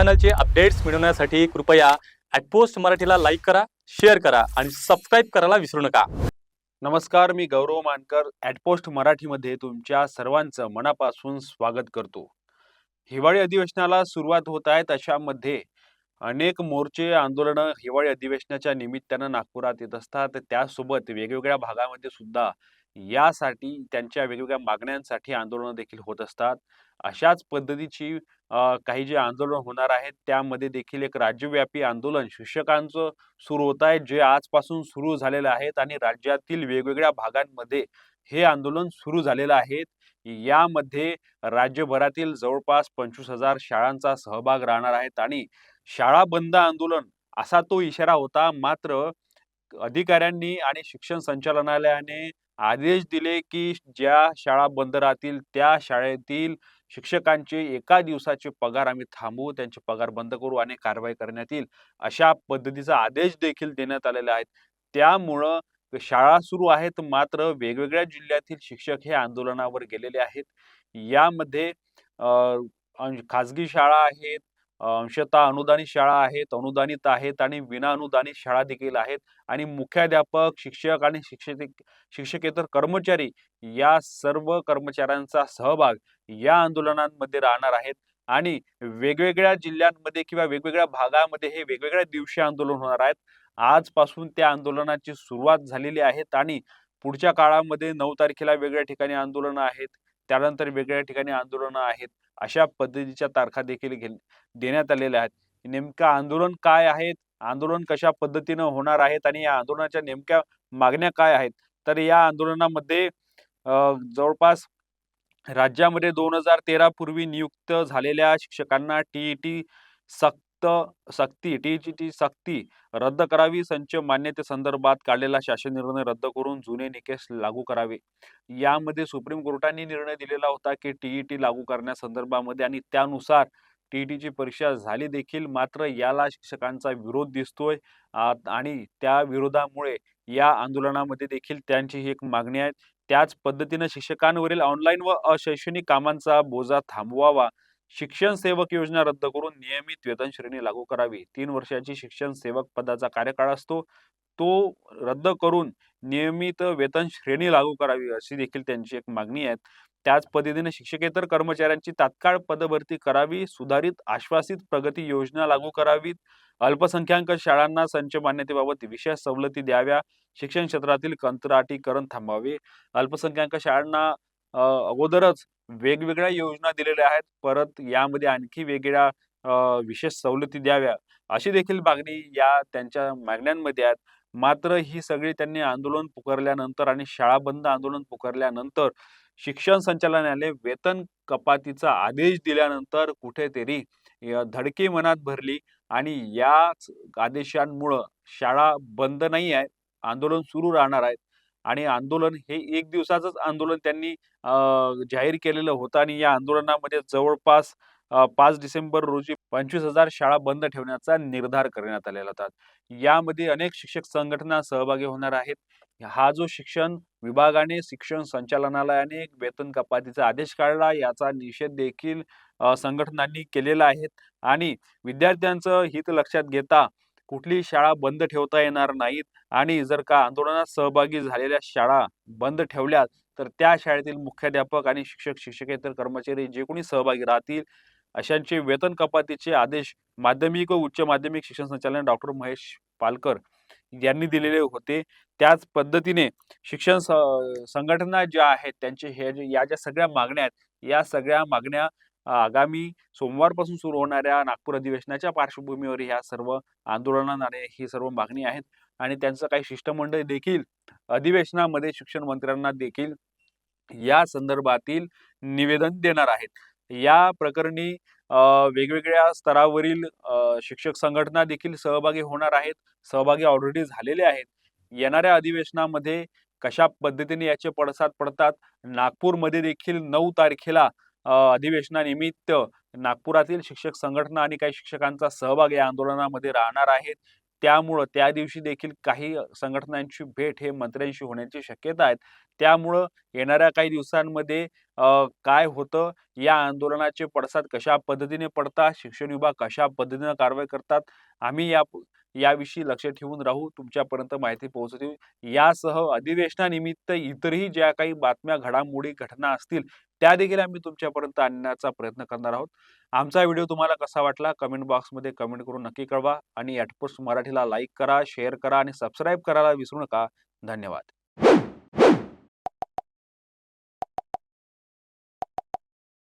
चॅनलचे updates मिळवण्यासाठी कृपया ॲटपोस्ट मराठीला लाईक करा शेअर करा आणि सबस्क्राईब करायला विसरू नका. नमस्कार मी गौरव मानकर ॲटपोस्ट मराठीमध्ये तुमच्या सर्वांचं मनापासून स्वागत करतो. हिवाळी अधिवेशनाला सुरुवात होत आहे तशामध्ये अनेक मोर्चे आंदोलनं हिवाळी अधिवेशनाच्या निमित्तानं नागपुरात येत असतात. त्यासोबत वेगवेगळ्या भागामध्ये सुद्धा यासाठी त्यांच्या वेगवेगळ्या मागण्यांसाठी आंदोलनं देखील होत असतात. अशाच पद्धतीची काही जे आंदोलन होणार आहेत त्यामध्ये देखील एक राज्यव्यापी आंदोलन शिक्षकांचं सुरू होत आहे जे आजपासून सुरू झालेलं आहेत आणि राज्यातील वेगवेगळ्या भागांमध्ये हे आंदोलन सुरू झालेलं आहे यामध्ये राज्यभरातील जवळपास पंचवीस हजार शाळांचा सहभाग राहणार आहेत आणि शाळा बंद आंदोलन असा तो इशारा होता मात्र अधिकाऱ्यांनी आणि शिक्षण संचालनालयाने आदेश दिले की ज्या शाळा बंद राहतील त्या शाळेतील शिक्षकांचे एका दिवसाचे पगार आम्ही थांबवू त्यांचे पगार बंद करू आणि कारवाई करण्यात येईल अशा पद्धतीचा आदेश देखील देण्यात आलेला आहे. त्यामुळं शाळा सुरू आहेत मात्र वेगवेगळ्या जिल्ह्यातील शिक्षक हे आंदोलनावर गेलेले आहेत. यामध्ये खाजगी शाळा आहेत अंशतः अनुदानित शाळा आहेत अनुदानित आहेत आणि विना अनुदानित शाळा देखील आहेत आणि मुख्याध्यापक शिक्षक आणि शिक्षक शिक्षकेतर कर्मचारी या सर्व कर्मचाऱ्यांचा सहभाग या आंदोलनांमध्ये राहणार आहेत आणि वेगवेगळ्या जिल्ह्यांमध्ये किंवा वेगवेगळ्या भागामध्ये हे वेगवेगळ्या दिवशी आंदोलन होणार आहेत. आजपासून त्या आंदोलनाची सुरुवात झालेली आहेत आणि पुढच्या काळामध्ये नऊ तारखेला वेगळ्या ठिकाणी आंदोलनं आहेत. त्यानंतर वेगळ्या ठिकाणी आंदोलनं आहेत. अशा पद्धतीच्या तारखा देखील घे देण्यात आलेल्या आहेत. नेमकं आंदोलन काय आहेत? आंदोलन कशा पद्धतीनं होणार आहेत? आणि या आंदोलनाच्या नेमक्या मागण्या काय आहेत? तर या आंदोलनामध्ये जवळपास राज्यामध्ये दोन हजार तेरा पूर्वी नियुक्त झालेल्या शिक्षकांना टीईटी सक्त सक्ती टीईटी सक्ती रद्द करावी. संच मान्यते संदर्भात काढलेला शासन निर्णय रद्द करून जुने निकष लागू करावे. यामध्ये सुप्रीम कोर्टाने निर्णय दिलेला होता की टीईटी लागू करण्यासंदर्भामध्ये आणि त्यानुसार टीईटीची परीक्षा झाली देखील. मात्र याला शिक्षकांचा विरोध दिसतोय. आणि त्या विरोधामुळे या आंदोलनामध्ये देखील त्यांची ही एक मागणी आहे. त्याच पद्धतीनं शिक्षकांवरील ऑनलाईन व अशैक्षणिक कामांचा बोजा थांबवावा. शिक्षण सेवक योजना रद्द करून नियमित वेतन श्रेणी लागू करावी. तीन वर्षाची शिक्षण सेवक पदाचा कार्यकाळ असतो. तो रद्द करून नियमित वेतन श्रेणी लागू करावी अशी देखील त्यांची एक मागणी आहे. त्याच पद्धतीने शिक्षकेतर कर्मचाऱ्यांची तात्काळ पदभरती करावी सुधारित आश्वासित प्रगती योजना लागू करावीत अल्पसंख्याक शाळांना संच मान्यतेबाबत विशेष सवलती द्याव्या शिक्षण क्षेत्रातील कंत्राटीकरण थांबावे. अल्पसंख्याक शाळांना अगोदरच वेगवेगळ्या योजना दिलेल्या आहेत. परत यामध्ये आणखी वेगळ्या विशेष सवलती द्याव्या अशी देखील मागणी या त्यांच्या मागण्यांमध्ये आहेत. मात्र ही सगळी त्यांनी आंदोलन पुकारल्यानंतर आणि शाळा बंद आंदोलन पुकारल्यानंतर शिक्षण संचालनालय वेतन कपातीचा आदेश दिल्यानंतर कुठेतरी धडकी मनात भरली आणि याच आदेशांमुळं शाळा बंद नाही आहे आंदोलन सुरू राहणार आहेत आणि आंदोलन हे एक दिवसाचंच आंदोलन त्यांनी जाहीर केलेलं होतं आणि या आंदोलनामध्ये जवळपास पाच डिसेंबर रोजी पंचवीस हजार शाळा बंद ठेवण्याचा निर्धार करण्यात आलेला होता. यामध्ये अनेक शिक्षक संघटना सहभागी होणार आहेत. हा जो शिक्षण विभागाने शिक्षण संचालनालयाने एक वेतन कपातीचा आदेश काढला याचा निषेध देखील संघटनांनी केलेला आहे. आणि विद्यार्थ्यांचं हित लक्षात घेता कुठलीही शाळा बंद ठेवता येणार नाहीत? आणि जर का आंदोलनात सहभागी झालेल्या शाळा बंद ठेवल्या तर त्या शाळेतील मुख्याध्यापक आणि शिक्षक शिक्षकेतर कर्मचारी जे कोणी सहभागी राहतील अशांचे वेतन कपातीचे आदेश माध्यमिक व उच्च माध्यमिक शिक्षण संचालक डॉक्टर महेश पालकर यांनी दिलेले होते. त्याच पद्धतीने शिक्षण संघटना ज्या आहेत त्यांचे हे जे- या ज्या सगळ्या मागण्या आहेत या सगळ्या मागण्या आगामी सोमवारपासून सुरू होणाऱ्या नागपूर अधिवेशनाच्या पार्श्वभूमीवर ह्या सर्व आंदोलनाने ही सर्व मागणी आहेत आणि त्यांचं काही शिष्टमंडळ देखील अधिवेशनामध्ये शिक्षण मंत्र्यांना देखील या संदर्भातील निवेदन देणार आहेत. या प्रकरणी वेगवेगळ्या स्तरावरील शिक्षक संघटना देखील सहभागी होणार आहेत सहभागी ऑलरेडी झालेले आहेत. येणाऱ्या अधिवेशनामध्ये कशा पद्धतीने याचे पडसाद पडतात नागपूरमध्ये देखील नऊ तारखेला अधिवेशनानिमित्त नागपुरातील शिक्षक संघटना आणि काही शिक्षकांचा सहभाग या आंदोलनामध्ये राहणार आहेत. त्यामुळं त्या दिवशी देखील काही संघटनांची भेट हे मंत्र्यांशी होण्याची शक्यता आहेत त्यामुळं येणाऱ्या काही दिवसांमध्ये काय होतं या आंदोलनाचे पडसाद कशा पद्धतीने पडतात शिक्षण विभाग कशा पद्धतीने कारवाई करतात आम्ही या याविषयी लक्ष ठेवून राहू तुमच्यापर्यंत माहिती पोहोचवू यासह अधिवेशनानिमित्त इतरही ज्या काही बातम्या घडामोडी घटना असतील त्या देखील आम्ही तुमच्यापर्यंत आणण्याचा प्रयत्न करणार आहोत. आमचा व्हिडिओ तुम्हाला कसा वाटला कमेंट बॉक्समध्ये कमेंट करून नक्की कळवा आणि ॲटपोस्ट मराठीला लाईक करा शेअर करा आणि सबस्क्राईब करायला विसरू नका. धन्यवाद.